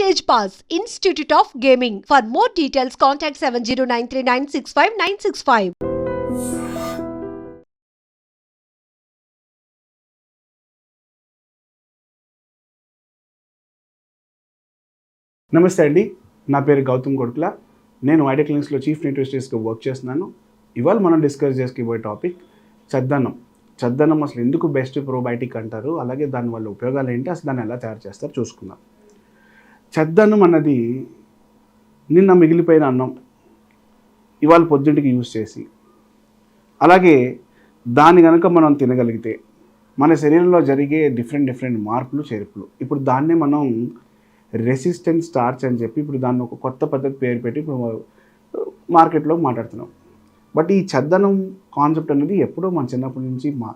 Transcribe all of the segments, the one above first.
Pass institute of gaming for more details contact seven zero nine three nine six five nine six five నమస్తే అండి. నా పేరు గౌతమ్ కొడుకుల. నేను idea క్లినిక్స్లో chief న్యూట్రిషనిస్ట్గా వర్క్ చేస్తున్నాను. ఇవాళ మనం డిస్కస్ చేసుకోబోయే టాపిక్ చద్దన్నం చద్దన్నం అసలు ఎందుకు బెస్ట్ ప్రోబయాటిక్ అంటారు? అలాగే దానివల్ల ఉపయోగాలు ఏంటి? అసలు దాన్ని ఎలా తయారు చేస్తారో? చూసుకుందాం. చెద్దన్నం అన్నది నిన్న మిగిలిపోయిన అన్నం. ఇవాళ పొద్దుంటికి యూజ్ చేసి. అలాగే దాన్ని కనుక మనం తినగలిగితే మన శరీరంలో జరిగే డిఫరెంట్ డిఫరెంట్ మార్పులు చేర్పులు. ఇప్పుడు దాన్నే మనం రెసిస్టెంట్ స్టార్చ్ అని చెప్పి ఇప్పుడు దాన్ని ఒక కొత్త పద్ధతి పేరు పెట్టి ఇప్పుడు మార్కెట్లో మాట్లాడుతున్నాం. బట్ ఈ చద్దనం కాన్సెప్ట్ అనేది ఎప్పుడో మన చిన్నప్పటి నుంచి మా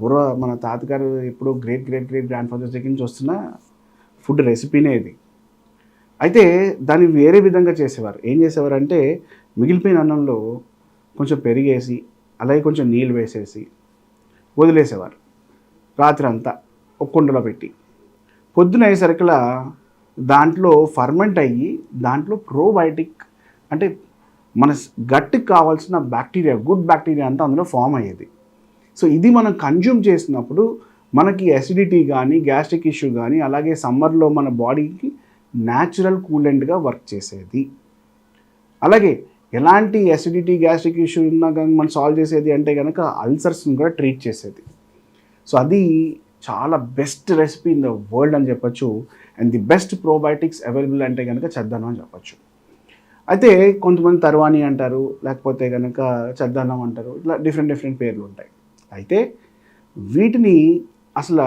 పూర్వ మన తాతగారు ఎప్పుడో great great great grandfathers దగ్గర నుంచి వస్తున్న ఫుడ్ రెసిపీనే ఇది. అయితే దాన్ని వేరే విధంగా చేసేవారు. ఏం చేసేవారు అంటే మిగిలిపోయిన అన్నంలో కొంచెం పెరిగేసి అలాగే కొంచెం నీళ్ళు వేసేసి వదిలేసేవారు. రాత్రి అంతా ఒక కుండలో పెట్టి. పొద్దున అయ్యేసరికలా దాంట్లో ఫర్మెంట్ అయ్యి దాంట్లో ప్రోబయోటిక్ అంటే మన గట్కి కావాల్సిన బ్యాక్టీరియా గుడ్ బ్యాక్టీరియా అంతా అందులో ఫామ్ అయ్యేది. సో ఇది మనం కన్జ్యూమ్ చేసినప్పుడు మనకి అసిడిటీ కానీ గ్యాస్ట్రిక్ ఇష్యూ కానీ అలాగే సమ్మర్లో మన బాడీకి న్యాచురల్ కూలెంట్గా వర్క్ చేసేది. అలాగే ఎలాంటి అసిడిటీ గ్యాస్ట్రిక్ ఇష్యూ ఉన్నా కానీ మనం సాల్వ్ చేసేది అంటే కనుక అల్సర్స్ని కూడా ట్రీట్ చేసేది. సో అది చాలా best recipe in the world అని చెప్పొచ్చు. And the best probiotics available అంటే కనుక చద్దన్నం అని చెప్పొచ్చు. అయితే కొంతమంది తర్వాణి అంటారు లేకపోతే కనుక చద్దన్నం అంటారు ఇట్లా డిఫరెంట్ డిఫరెంట్ పేర్లు ఉంటాయి. అయితే వీటిని అసలు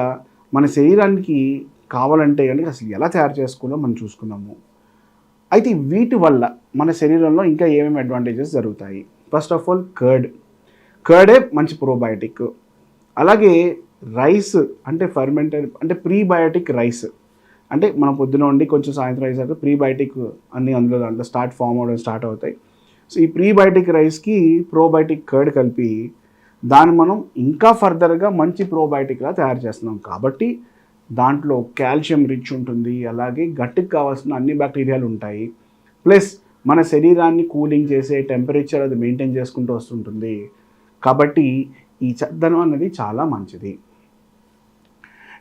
మన శరీరానికి కావాలంటే కనుక అసలు ఎలా తయారు చేసుకోవాలో మనం చూసుకున్నాము అయితే వీటి వల్ల మన శరీరంలో ఇంకా ఏమేమి అడ్వాంటేజెస్ జరుగుతాయి? ఫస్ట్ ఆఫ్ ఆల్ కర్డ్ కర్డే మంచి ప్రోబయోటిక్ అలాగే రైస్ అంటే ఫర్మెంటెడ్ అంటే ప్రీబయోటిక్ రైస్ అంటే మనం పొద్దున ఉండి కొంచెం సాయంత్రం అయ్యేసరికి ప్రీబయోటిక్ అన్ని అందులో దాంట్లో స్టార్ట్ ఫామ్ అవడం స్టార్ట్ అవుతాయి. సో ఈ ప్రీబయోటిక్ రైస్కి ప్రోబయోటిక్ కర్డ్ కలిపి దాన్ని మనం ఇంకా ఫర్దర్గా మంచి ప్రోబయోటిక్లా తయారు చేస్తున్నాం. కాబట్టి దాంట్లో కాల్షియం రిచ్ ఉంటుంది అలాగే గట్టికి కావాల్సిన అన్ని బ్యాక్టీరియాలు ఉంటాయి. ప్లస్ మన శరీరాన్ని కూలింగ్ చేసే టెంపరేచర్ అది మెయింటైన్ చేసుకుంటూ వస్తుంటుంది. కాబట్టి ఈ చద్దనం అనేది చాలా మంచిది.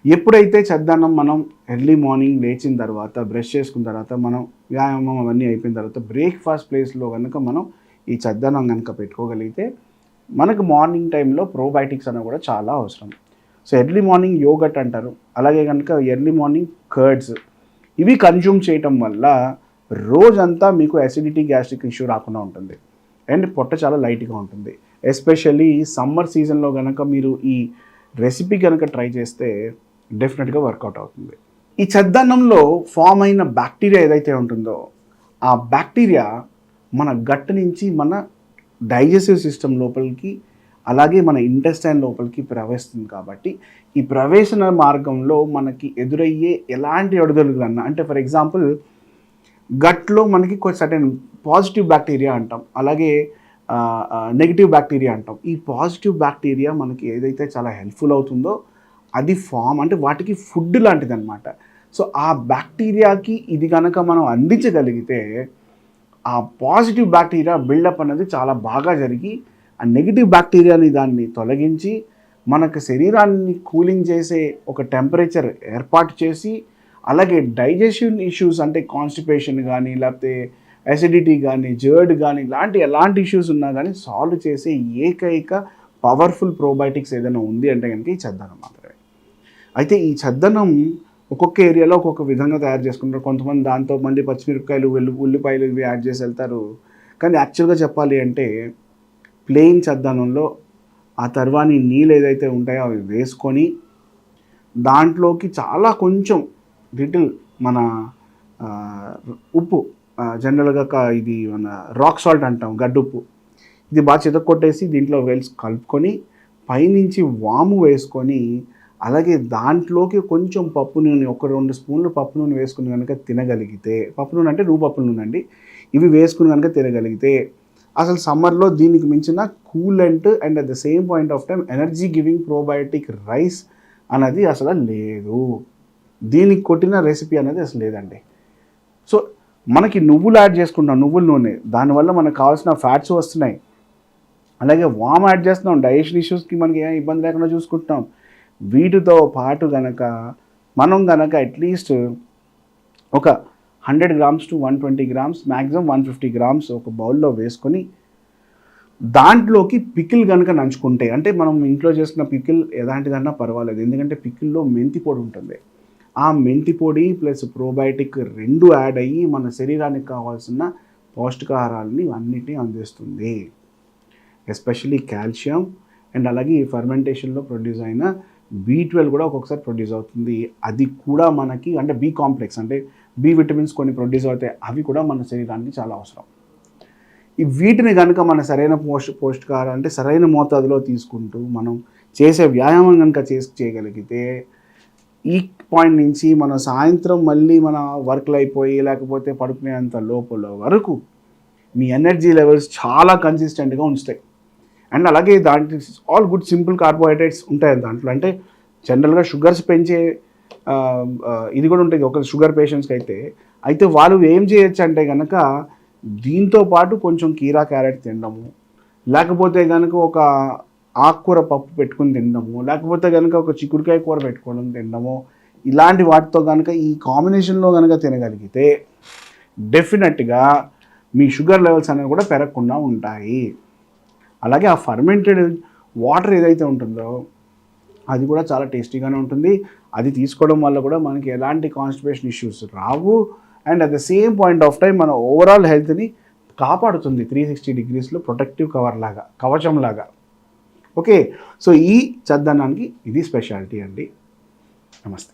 ఎప్పుడైతే చద్దనం మనం ఎర్లీ మార్నింగ్ లేచిన తర్వాత బ్రష్ చేసుకున్న తర్వాత మనం వ్యాయామం అవన్నీ అయిపోయిన తర్వాత బ్రేక్ఫాస్ట్ ప్లేస్లో కనుక మనం ఈ చద్దనం కనుక పెట్టుకోగలిగితే మనకు మార్నింగ్ టైంలో ప్రోబయాటిక్స్ అనేవి కూడా చాలా అవసరం. సో ఎర్లీ మార్నింగ్ యోగట్ అంటారు. అలాగే కనుక ఎర్లీ మార్నింగ్ కర్డ్స్. ఇవి కన్జ్యూమ్ చేయటం వల్ల రోజంతా మీకు అసిడిటీ గ్యాస్ట్రిక్ ఇష్యూ రాకుండా ఉంటుంది. అండ్ పొట్ట చాలా లైట్గా ఉంటుంది. ఎస్పెషల్లీ సమ్మర్ సీజన్లో కనుక మీరు ఈ రెసిపీ కనుక ట్రై చేస్తే డెఫినెట్గా వర్కౌట్ అవుతుంది. ఈ చద్దన్నంలో ఫామ్ అయిన బ్యాక్టీరియా ఏదైతే ఉంటుందో ఆ బ్యాక్టీరియా మన గట్ నుంచి మన డైజెస్టివ్ సిస్టమ్ లోపలికి అలాగే మన ఇంటెస్టైన్ లోపలికి ప్రవేశిస్తుంది కాబట్టి ఈ ప్రవేశన మార్గంలో మనకి ఎదురయ్యే ఎలాంటి అడుగుదలులన్నా అంటే ఫర్ ఎగ్జాంపుల్ గట్లో మనకి సర్టెన్ పాజిటివ్ బ్యాక్టీరియా అంటాం. అలాగే నెగిటివ్ బ్యాక్టీరియా అంటాం. ఈ పాజిటివ్ బ్యాక్టీరియా మనకి ఏదైతే చాలా హెల్ప్ఫుల్ అవుతుందో అది ఫామ్ అంటే వాటికి ఫుడ్ లాంటిది అనమాట సో ఆ బ్యాక్టీరియాకి ఇది కనుక మనం అందించగలిగితే ఆ పాజిటివ్ బ్యాక్టీరియా బిల్డప్ అనేది చాలా బాగా జరిగి ఆ నెగిటివ్ బ్యాక్టీరియాని దాన్ని తొలగించి మనకు శరీరాన్ని కూలింగ్ చేసే ఒక టెంపరేచర్ ఏర్పాటు చేసి అలాగే డైజెషన్ ఇష్యూస్ అంటే కాన్స్టిపేషన్ కానీ లేకపోతే అసిడిటీ కానీ జర్డ్ కానీ ఇలాంటి ఎలాంటి ఇష్యూస్ ఉన్నా కానీ సాల్వ్ చేసే ఏకైక పవర్ఫుల్ ప్రోబయోటిక్స్ ఏదైనా ఉంది అంటే కనుక ఈ చద్దనం మాత్రమే. అయితే ఈ చద్దనం ఒక్కొక్క ఏరియాలో ఒక్కొక్క విధంగా తయారు చేసుకుంటారు. కొంతమంది దాంతో మంది పచ్చిమిరపకాయలు వెల్లు ఉల్లిపాయలు ఇవి యాడ్ చేసి వెళ్తారు. కానీ యాక్చువల్గా చెప్పాలి అంటే ప్లేయిన్ చద్దనంలో ఆ తర్వాని నీళ్ళు ఏదైతే ఉంటాయో అవి వేసుకొని దాంట్లోకి చాలా కొంచెం లిటిల్ మన ఉప్పు జనరల్గా ఇది మన రాక్ సాల్ట్ అంటాం గడ్డుప్పు. ఇది బాగా చితక్కొట్టేసి దీంట్లో వేల్స్ కలుపుకొని పైనుంచి వాము వేసుకొని అలాగే దాంట్లోకి కొంచెం పప్పు నూనె ఒక రెండు స్పూన్లు పప్పు నూనె వేసుకుని కనుక తినగలిగితే పప్పు నూనె అంటే రూపప్పు నూనె అండి. ఇవి వేసుకుని కనుక తినగలిగితే అసలు సమ్మర్లో దీనికి మించిన coolant and at the same point of time energy giving probiotic rice అనేది అసలు లేదు. దీనికి కొట్టిన రెసిపీ అనేది అసలు లేదండి. సో మనకి నువ్వులు యాడ్ చేసుకుంటాం నువ్వుల నూనె. దానివల్ల మనకు కావాల్సిన ఫ్యాట్స్ వస్తున్నాయి. అలాగే వామ్ యాడ్ చేస్తున్నాం డైజెషన్ ఇష్యూస్కి మనకి ఏం ఇబ్బంది లేకుండా చూసుకుంటున్నాం. వీటితో పాటు గనక మనం గనక అట్లీస్ట్ ఒక hundred grams to one twenty grams maximum one fifty grams ఒక బౌల్లో వేసుకొని దాంట్లోకి పికిల్ కనుక నంచుకుంటే అంటే మనం ఇంట్లో చేసిన పికిల్ ఎలాంటిదన్నా పర్వాలేదు ఎందుకంటే పికిల్లో మెంతి పొడి ఉంటుంది. ఆ మెంతి పొడి ప్లస్ ప్రోబయోటిక్ రెండు యాడ్ అయ్యి మన శరీరానికి కావాల్సిన పౌష్టికాహారాలని అన్నిటినీ అందిస్తుంది. ఎస్పెషలీ కాల్షియం అండ్ అలాగే ఈ ఫర్మెంటేషన్లో ప్రొడ్యూస్ అయిన బీ ట్వెల్వ్ కూడా ఒక్కొక్కసారి ప్రొడ్యూస్ అవుతుంది. అది కూడా మనకి అంటే బీ కాంప్లెక్స్ అంటే బి విటమిన్స్ కొన్ని ప్రొడ్యూస్ అవుతాయి. అవి కూడా మన శరీరానికి చాలా అవసరం. ఈ వీటిని కనుక మన సరైన పోష్ పౌష్టికాహారం అంటే సరైన మోతాదులో తీసుకుంటూ మనం చేసే వ్యాయామం కనుక చేసి చేయగలిగితే ఈ పాయింట్ నుంచి మన సాయంత్రం మళ్ళీ మన వర్క్లు అయిపోయి లేకపోతే పడుకునేంత లోపల వరకు మీ ఎనర్జీ లెవెల్స్ చాలా కన్సిస్టెంట్గా ఉంచుతాయి. అండ్ అలాగే దాంట్లో ఆల్ గుడ్ సింపుల్ కార్బోహైడ్రేట్స్ ఉంటాయి దాంట్లో. అంటే జనరల్గా షుగర్స్ పెంచే ఇది కూడా ఉంటుంది. ఒక షుగర్ పేషెంట్స్కి అయితే. అయితే వాళ్ళు ఏం చేయొచ్చు అంటే కనుక దీంతో పాటు కొంచెం కీరా క్యారెట్ తినడము. లేకపోతే కనుక ఒక ఆకుకూర పప్పు పెట్టుకుని తినడము. లేకపోతే కనుక ఒక చిక్కుడుకాయ కూర పెట్టుకోవడం తినడము. ఇలాంటి వాటితో కనుక ఈ కాంబినేషన్లో కనుక తినగలిగితే డెఫినెట్గా మీ షుగర్ లెవెల్స్ అనేవి కూడా పెరగకుండా ఉంటాయి. అలాగే ఆ ఫర్మెంటెడ్ వాటర్ ఏదైతే ఉంటుందో అది కూడా చాలా టేస్టీగానే ఉంటుంది. అది తీసుకోవడం వల్ల కూడా మనకి ఎలాంటి constipation issues Rao. And at the same point of time మన ఓవరాల్ హెల్త్ని కాపాడుతుంది త్రీ సిక్స్టీ డిగ్రీస్లో ప్రొటెక్టివ్ కవర్ లాగా కవచం లాగా. ఓకే సో ఈ చద్దనానికి ఇది స్పెషాలిటీ అండి. నమస్తే.